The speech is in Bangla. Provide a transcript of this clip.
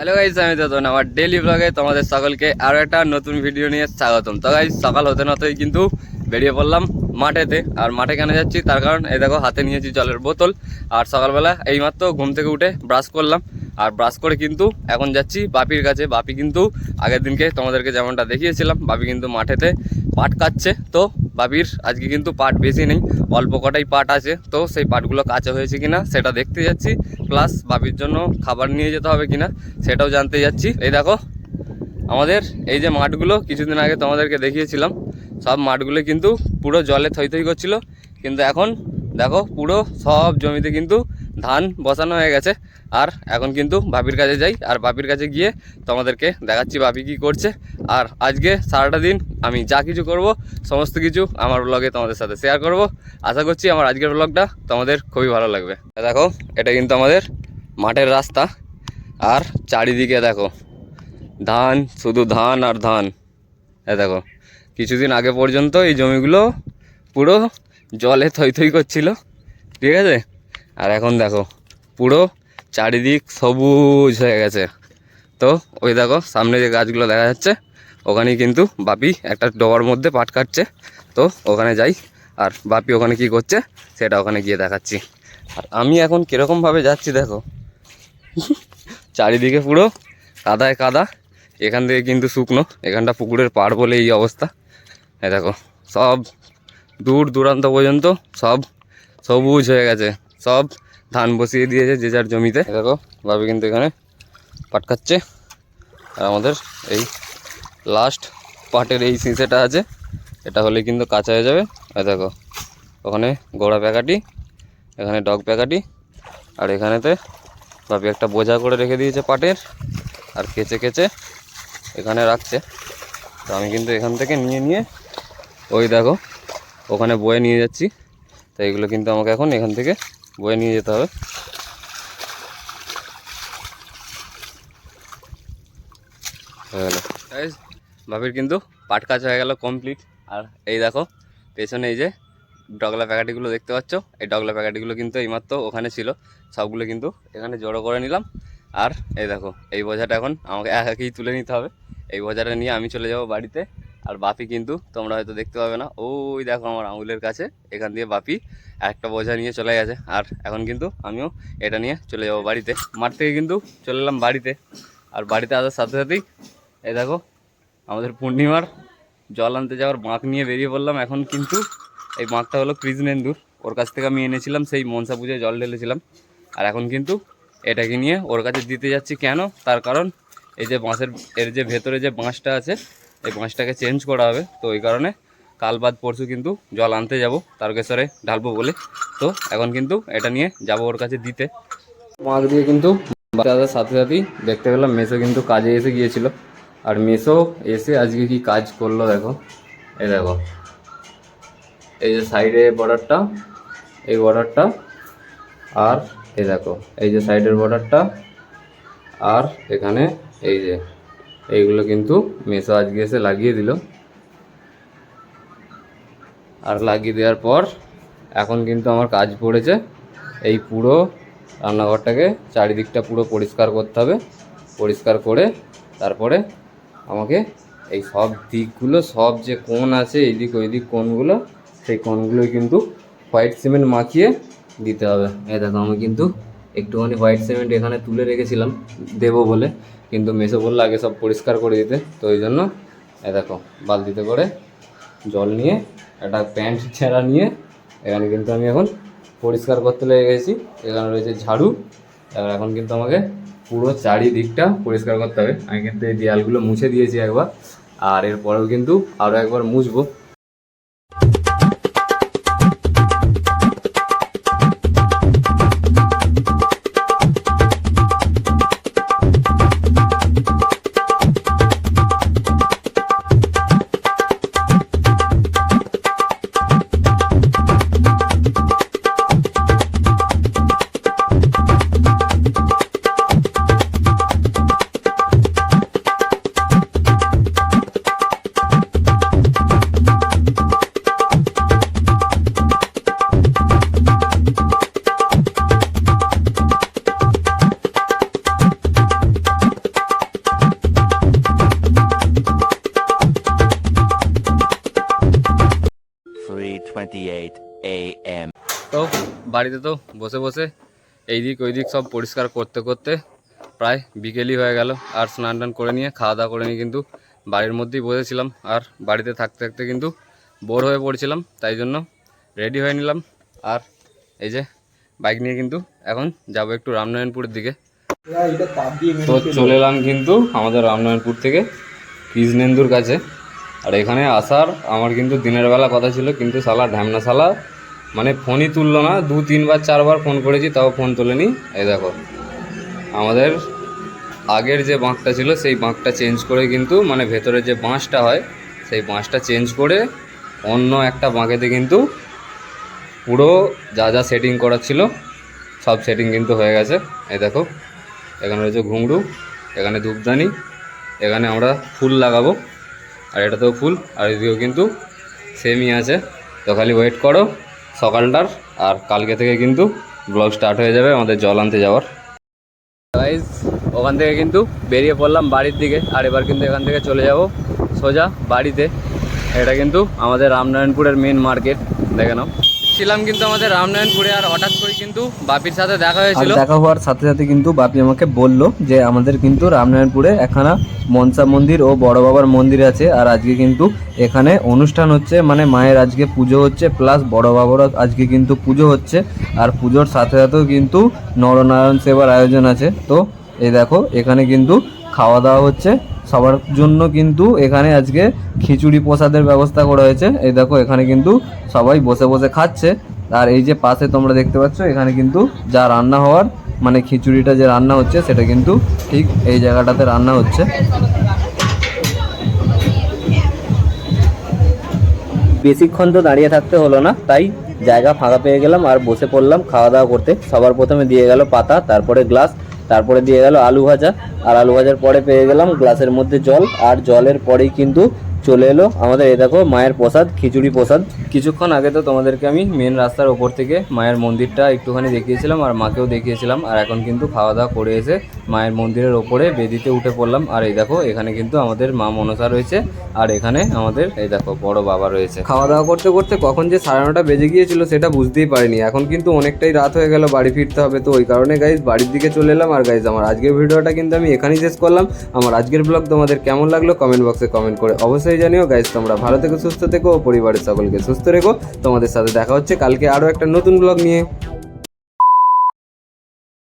হ্যালো গাইস আমি তো আমার ডেলি ব্লগে তোমাদের সকলকে আরও একটা নতুন ভিডিও নিয়ে স্বাগতম। তো গাইজ সকাল হতে না হতেই কিন্তু বেরিয়ে পড়লাম মাঠেতে, আর মাঠে কেন যাচ্ছি? তার কারণ, এই দেখো, হাতে নিয়েছি জলের বোতল, আর সকালবেলা এইমাত্র ঘুম থেকে উঠে ব্রাশ করলাম। আর ব্রাশ করে কিন্তু এখন যাচ্ছি বাপির কাছে। বাপি কিন্তু আগের দিনকে তোমাদেরকে যেমনটা দেখিয়েছিলাম, বাপি কিন্তু মাঠেতে পাট কাটছে। তো বাপির আজকে কিন্তু পাট বেশি নেই, অল্প কটাই পাট আছে। তো সেই পাটগুলো কাঁচা হয়েছে কিনা, সেটা দেখতে যাচ্ছি। প্লাস বাবির জন্য খাবার নিয়ে যেতে হবে কিনা, সেটাও জানতে যাচ্ছি। এই দেখো, আমাদের এই যে মাঠগুলো, কিছুদিন আগে তোমাদেরকে দেখিয়েছিলাম, সব মাঠগুলো কিন্তু পুরো জলে থই থই করছিল। কিন্তু এখন দেখো, পুরো সব জমিতে কিন্তু ধান বসানো হয়ে গেছে। আর এখন কিন্তু বাপির কাছে যাই। আর বাপির কাছে গিয়ে তোমাদেরকে দেখাচ্ছি বাপি কী করছে। আর আজকে সারাটা দিন আমি যা কিছু করব, সমস্ত কিছু আমার ব্লগে তোমাদের সাথে শেয়ার করব। আশা করছি আমার আজকের ব্লগটা তোমাদের খুবই ভালো লাগবে। দেখো, এটা কিন্তু আমাদের মাঠের রাস্তা। আর চারিদিকে দেখো, ধান, শুধু ধান আর ধান। এ দেখো, কিছুদিন আগে পর্যন্ত এই জমিগুলো পুরো জলে থই থই করছিল। ঠিক আছে? আর এখন দেখো, পুরো চারিদিক সবুজ হয়ে গেছে। তো ওই দেখো, সামনে যে গাছগুলো দেখা যাচ্ছে, ওখানেই কিন্তু বাপি একটা ডবার মধ্যে পাট কাটছে। তো ওখানে যাই, আর বাপি ওখানে কি করছে, সেটা ওখানে গিয়ে দেখাচ্ছি। আর আমি এখন কীরকমভাবে যাচ্ছি দেখো, চারিদিকে পুরো কাদায় কাদা, এখান থেকে কিন্তু শুকনো, এখানটা পুকুরের পাড় বলে এই অবস্থা। এই দেখো, সব দূর দূরান্ত পর্যন্ত সব সবুজ হয়ে গেছে। সব ধান বসিয়ে দিয়েছে যে যার জমিতে। দেখো ভাবি কিন্তু এখানে পাট খাচ্ছে। আর আমাদের এই লাস্ট পাটের এই সিঁচেটা আছে, এটা হলে কিন্তু কাঁচা হয়ে যাবে। আর দেখো, ওখানে গোড়া প্যাকাটি, এখানে ডগ প্যাকাটি, আর এখানেতে ভাবি একটা বোঝা করে রেখে দিয়েছে পাটের, আর কেচে কেচে এখানে রাখছে। তো আমি কিন্তু এখান থেকে নিয়ে নিয়ে ওই দেখো, ওখানে বয়ে নিয়ে যাচ্ছি। তো এগুলো কিন্তু আমাকে এখন এখান থেকে বয়ে নিয়ে যেতে হবে। হয়ে ভাবির কিন্তু পাট কাজ হয়ে গেল কমপ্লিট আর এই দেখো, পেছনে এই যে ডগলা প্যাকেটগুলো দেখতে পাচ্ছ? এই ডগলা প্যাকেটগুলো কিন্তু এইমাত্র ওখানে ছিল। সবগুলো কিন্তু এখানে জড়ো করে নিলাম। আর এই দেখো, এই বোঝাটা এখন আমাকে একাকেই তুলে নিতে হবে। এই বোঝাটা নিয়ে আমি চলে যাব বাড়িতে। আর বাপি কিন্তু তোমরা হয়তো দেখতে পাবে না। ওই দেখো আমার আঙুলের কাছে, এখান দিয়ে বাপি একটা বোঝা নিয়ে চলে গেছে। আর এখন কিন্তু আমিও এটা নিয়ে চলে যাব বাড়িতে। মাঠ থেকে কিন্তু চলে এলাম বাড়িতে। আর বাড়িতে আসার সাথে সাথেই এই দেখো, আমাদের পূর্ণিমার জল আনতে যাওয়ার বাঁক নিয়ে বেরিয়ে পড়লাম। এখন কিন্তু এই বাঁকটা হলো কৃষ্ণেন্দুর। ওর কাছ থেকে আমি এনেছিলাম, সেই মনসা পুজোয় জল ঢেলেছিলাম। আর এখন কিন্তু এটাকে নিয়ে ওর কাছে দিতে যাচ্ছি। কেন? তার কারণ এই যে বাঁশের, এর যে ভেতরে যে বাঁশটা আছে এই বাঁশটাকে চেঞ্জ করা হবে। তো ওই কারণে কাল বাদ পরশু কিন্তু জল আনতে যাব, তারকেশ্বরে ঢালবো বলে। তো এখন কিন্তু এটা নিয়ে যাব ওর কাছে দিতে। মাছ দিয়ে কিন্তু দাদার সাথে সাথেই দেখতে পেলাম, মেসো কিন্তু কাজে এসে গিয়েছিল। আর মেসো এসে আজকে কি কাজ করল দেখো। এই দেখো। এই যে সাইডে বর্ডারটা, এই বর্ডারটা, আর এই দেখো, এই যে সাইডের বর্ডারটা, আর এখানে এই যে এইগুলো কিন্তু মেসো আজকে এসে লাগিয়ে দিল। আর লাগিয়ে দেওয়ার পর এখন কিন্তু আমার কাজ পড়েছে। এই পুরো রান্নাঘরটাকে চারিদিকটা পুরো পরিষ্কার করতে হবে। পরিষ্কার করে তারপরে আমাকে এই সব দিকগুলো, সব যে কোণ আছে, এইদিক ওইদিক কোণগুলো, সেই কোণগুলোই কিন্তু হোয়াইট সিমেন্ট মাখিয়ে দিতে হবে। এই দেখো, আমি কিন্তু একটুখানি হোয়াইট সিমেন্ট এখানে তুলে রেখেছিলাম, দেবো বলে। কিন্তু মেসো বলল আগে সব পরিষ্কার করে দিতে। তো ওই জন্য, এ দেখো, বালতিতে করে জল নিয়ে, একটা প্যান্ট ছেঁড়া নিয়ে, এখানে কিন্তু আমি এখন পরিষ্কার করতে লেগে গেছি। এখানে রয়েছে ঝাড়ু। এবার এখন কিন্তু আমাকে পুরো চারিদিকটা পরিষ্কার করতে হবে। আমি কিন্তু এই দেয়ালগুলো মুছে দিয়েছি একবার। আর এরপরেও কিন্তু আরও একবার মুছবো। বাড়িতে তো বসে বসে এই দিক ওই দিক সব পরিষ্কার করতে করতে প্রায় বিকেলই হয়ে গেল। আর স্নান টান করে নিয়ে, খাওয়া দাওয়া করে নিয়ে কিন্তু বাড়ির মধ্যেই বসেছিলাম। আর বাড়িতে থাকতে থাকতে কিন্তু বোর হয়ে পড়েছিলাম, তাই জন্য রেডি হয়ে নিলাম। আর এই যে বাইক নিয়ে কিন্তু এখন যাব একটু রামনারায়ণপুরের দিকে। তো চলে এলাম কিন্তু আমাদের রামনারায়ণপুর থেকে কৃষ্ণেন্দুর কাছে। আর এখানে আসার আমার কিন্তু দিনের বেলা কথা ছিল, কিন্তু সালা ঢ্যামনা সালা মানে ফোনই তুললো না, দু, তিনবার, চারবার ফোন করেছি, তাও ফোন তোলেনি। এই দেখো, আমাদের আগের যে বাঁকটা ছিল, সেই বাঁকটা চেঞ্জ করে কিন্তু মানে ভেতরে যে বাঁশটা হয়, সেই বাঁশটা চেঞ্জ করে অন্য একটা বাঁকেতে কিন্তু পুরো যা যা সেটিং করার ছিল, সব সেটিং কিন্তু হয়ে গেছে। এই দেখো, এখানে রয়েছে ঘুংরু এখানে ধূপদানি এখানে আমরা ফুল লাগাবো, আর এটাতেও ফুল, আর এদিকেও কিন্তু সেমই আছে। তো খালি ওয়েট করো। সকালটার, আর কালকে থেকে কিন্তু ব্লগ স্টার্ট হয়ে যাবে আমাদের জল আনতে যাওয়ার। গাইজ ওখান থেকে কিন্তু বেরিয়ে পড়লাম বাড়ির দিকে, আর এবার কিন্তু এখান থেকে চলে যাব সোজা বাড়িতে। এটা কিন্তু আমাদের রামনারায়ণপুরের মেন মার্কেট দেখে নাও। ছিলাম কিন্তু আমাদের রামনারায়ণপুরে আর হঠাৎ করে কিন্তু বাপির সাথে দেখা হয়েছিল। দেখা হওয়ার সাথে সাথে কিন্তু বাপি আমাকে বলল যে আমাদের কিন্তু রামনারায়ণপুরে একখানা মনসা মন্দির ও বড় বাবার মন্দির আছে আর আজকে কিন্তু এখানে অনুষ্ঠান হচ্ছে মানে মায়ের আজকে পুজো হচ্ছে প্লাস বড় বাবারও আজকে কিন্তু পুজো হচ্ছে আর পুজোর সাথে সাথেও কিন্তু নরনারায়ণ সেবার আয়োজন আছে। তো এই দেখো এখানে কিন্তু খাওয়া দাওয়া হচ্ছে। সবার জন্য কিন্তু এখানে আজকে খিচুড়ি প্রসাদের ব্যবস্থা করা হয়েছে। এই দেখো, এখানে কিন্তু সবাই বসে বসে খাচ্ছে। আর এই যে পাশে তোমরা দেখতে পাচ্ছ, এখানে কিন্তু যা রান্না হওয়ার মানে খিচুড়িটা যে রান্না হচ্ছে, সেটা কিন্তু ঠিক এই জায়গাটাতে রান্না হচ্ছে। বেশিক্ষণ তো দাঁড়িয়ে থাকতে হলো না, তাই জায়গা ফাঁকা পেয়ে গেলাম, আর বসে পড়লাম খাওয়া দাওয়া করতে। সবার প্রথমে দিয়ে গেল পাতা, তারপরে গ্লাস তারপরে দিয়ে গেল আলু ভাজা। আর আলু ভাজার পরে পেয়ে গেলাম গ্লাসের মধ্যে জল। আর জলের পরেই কিন্তু চলে এলো। আমাদের এই দেখো, মায়ের প্রসাদ, খিচুড়ি প্রসাদ। কিছুক্ষণ আগে তো তোমাদেরকে আমি মেন রাস্তার ওপর থেকে মায়ের মন্দিরটা একটুখানি দেখিয়েছিলাম আর মাকেও দেখিয়েছিলাম। আর এখন কিন্তু খাওয়া দাওয়া করে এসে মায়ের মন্দিরের ওপরে বেদিতে উঠে পড়লাম। আর এই দেখো, এখানে কিন্তু আমাদের মা মনসা রয়েছে। আর এখানে আমাদের এই দেখো, বড় বাবা রয়েছে। খাওয়া দাওয়া করতে করতে কখন যে সাড়ে নটা বেজে গিয়েছিল সেটা বুঝতেই পারিনি। এখন কিন্তু অনেকটাই রাত হয়ে গেল, বাড়ি ফিরতে হবে। তো ওই কারণে গাইজ বাড়ির দিকে চলে এলাম। আর গাইজ আমার আজকের ভিডিওটা কিন্তু আমি এখানেই শেষ করলাম। আমার আজকের ব্লগ তোমাদের কেমন লাগল? কমেন্ট বক্সে কমেন্ট করে অবশ্যই জানিও গাইজ তোমরা ভালো থেকো, সুস্থ থেকো ও পরিবারের সকলকে সুস্থ রেখো। তোমাদের সাথে দেখা হচ্ছে কালকে আরও একটা নতুন ব্লগ নিয়ে।